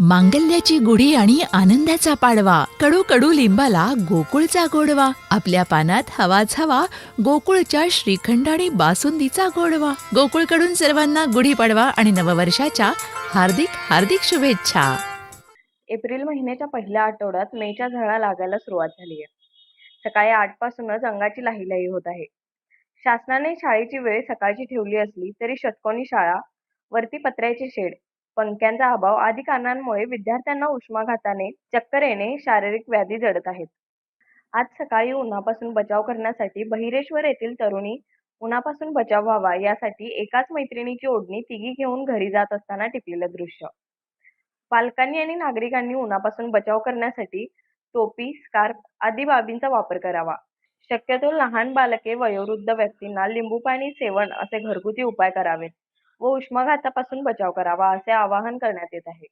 मांगल्याची गुढी आणि आनंदाचा पाडवा. कडू कडू लिंबाला गोकुळचा गोडवा. आपल्या पानात हवाच हवा गोकुळच्या श्रीखंड आणि बासुंदीचा गोडवा. गोकुळकडून सर्वांना गुढी पाडवा आणि नववर्षाच्या हार्दिक हार्दिक शुभेच्छा. एप्रिल महिन्याच्या पहिल्या आठवड्यात मेच्या झळा लागायला सुरुवात झाली आहे. सकाळी आठ पासूनच अंगाची लाहीलाही होत आहे. शासनाने शाळेची वेळ सकाळची ठेवली असली तरी शतकोनी शाळा वरती पत्र्याचे शेड पंख्यांचा अभाव आदी कारणांमुळे विद्यार्थ्यांना उष्माघाताने चक्कर येणे शारीरिक व्याधी जडत आहेत. आज सकाळी उन्हापासून बचाव करण्यासाठी बहिरेश्वर येथील तरुणी उन्हापासून बचाव व्हावा यासाठी एकाच मैत्रिणीची ओढणी तिघी घेऊन घरी जात असताना टिपलेलं दृश्य. पालकांनी आणि नागरिकांनी उन्हापासून बचाव करण्यासाठी टोपी स्कार्फ आदी बाबींचा वापर करावा. शक्यतो लहान बालके वयोवृद्ध व्यक्तींना लिंबू पाणी सेवन असे घरगुती उपाय करावेत. व उष्माघातापासून बचाव करावा असे आवाहन करण्यात येत आहे.